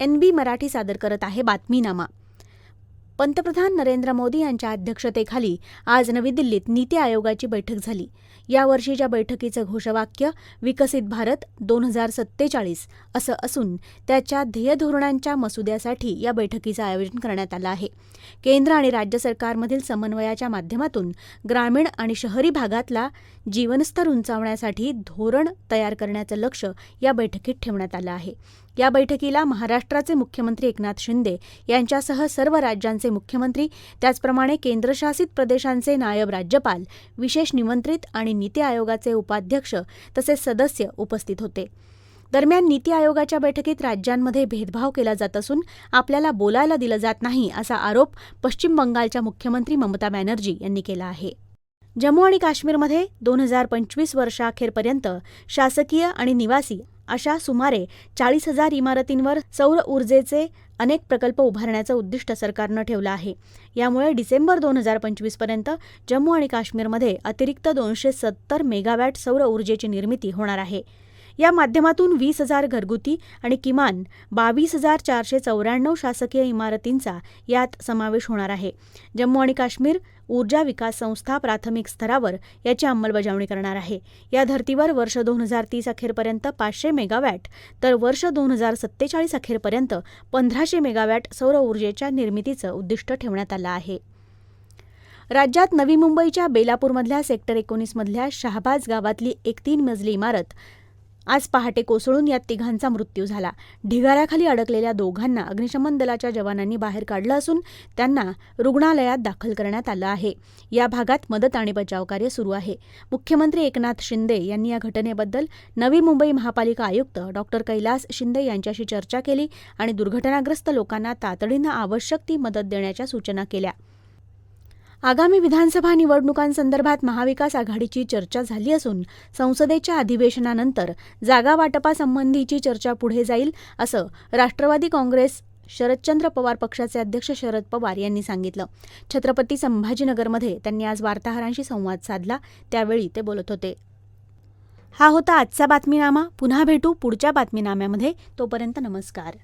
N बी मराठी सादर करत आहे बातमीनामा. पंतप्रधान नरेंद्र मोदी यांच्या अध्यक्षतेखाली आज नवी दिल्लीत नीती आयोगाची बैठक झाली. यावर्षीच्या बैठकीचं घोषवाक्य विकसित भारत दोन हजार सत्तेचाळीस असं असून त्याच्या ध्येयधोरणांच्या मसुद्यासाठी या बैठकीचं आयोजन करण्यात आलं आहे. केंद्र आणि राज्य सरकारमधील समन्वयाच्या माध्यमातून ग्रामीण आणि शहरी भागातला जीवनस्तर उंचावण्यासाठी धोरण तयार करण्याचं लक्ष या बैठकीत ठेवण्यात आलं आहे. या बैठकीला महाराष्ट्राचे मुख्यमंत्री एकनाथ शिंदे यांच्यासह सर्व राज्यांचे राज्यांचे मुख्यमंत्री त्याचप्रमाणे केंद्रशासित प्रदेशांचे नायब राज्यपाल विशेष निमंत्रित आणि नीती आयोगाचे उपाध्यक्ष तसेच सदस्य उपस्थित होते. दरम्यान नीती आयोगाच्या बैठकीत राज्यांमध्ये भेदभाव केला जात असून आपल्याला बोलायला दिलं जात नाही असा आरोप पश्चिम बंगालच्या मुख्यमंत्री ममता बॅनर्जी यांनी केला आहे. जम्मू आणि काश्मीरमध्ये दोन हजार पंचवीस वर्षाअखेरपर्यंत शासकीय आणि निवासी अशा सुमारे चाळीस हजार इमारतींवर सौर ऊर्जेचे अनेक प्रकल्प उभारण्याचं उद्दिष्ट सरकारनं ठेवलं आहे. यामुळे डिसेंबर दोन हजार पंचवीसपर्यंत जम्मू आणि काश्मीरमध्ये अतिरिक्त दोनशे सत्तर मेगावॅट सौर ऊर्जेची निर्मिती होणार आहे. या माध्यमातून वीस हजार घरगुती आणि किमान बावीस हजार चारशे चौऱ्याण्णव शासकीय इमारतींचा यात समावेश होणार आहे. जम्मू आणि काश्मीर ऊर्जा विकास संस्था प्राथमिक स्तरावर याची अंमलबजावणी करणार आहे. या धर्तीवर वर्ष दोन हजार तीस अखेरपर्यंत पाचशे मेगावॅट तर वर्ष दोन हजार सत्तेचाळीस अखेरपर्यंत पंधराशे मेगावॅट सौर ऊर्जेच्या निर्मितीचं उद्दिष्ट ठेवण्यात आलं आहे. राज्यात नवी मुंबईच्या बेलापूरमधल्या सेक्टर एकोणीसमधल्या शहाबाज गावातली एक तीन मजली इमारत आज पहाटे कोसळून यात तिघांचा मृत्यू झाला. ढिगाऱ्याखाली अडकलेल्या दोघांना अग्निशमन दलाच्या जवानांनी बाहेर काढलं असून त्यांना रुग्णालयात दाखल करण्यात आलं आहे. या भागात मदत आणि बचाव कार्य सुरू आहे. मुख्यमंत्री एकनाथ शिंदे यांनी या घटनेबद्दल नवी मुंबई महापालिका आयुक्त डॉक्टर कैलास शिंदे यांच्याशी चर्चा केली आणि दुर्घटनाग्रस्त लोकांना तातडीनं आवश्यक ती मदत देण्याच्या सूचना केल्या. आगामी विधानसभा निवडणुकांसंदर्भात महाविकास आघाडीची चर्चा झाली असून संसदेच्या अधिवेशनानंतर जागा वाटपासंबंधीची चर्चा पुढे जाईल असं राष्ट्रवादी काँग्रेस शरदचंद्र पवार पक्षाचे अध्यक्ष शरद पवार यांनी सांगितलं. छत्रपती संभाजीनगरमध्ये त्यांनी आज वार्ताहरांशी संवाद साधला. त्यावेळी ते बोलत होते. हा होता आजचा बातमीनामा. पुन्हा भेटू पुढच्या बातमीनाम्यामध्ये. तोपर्यंत नमस्कार.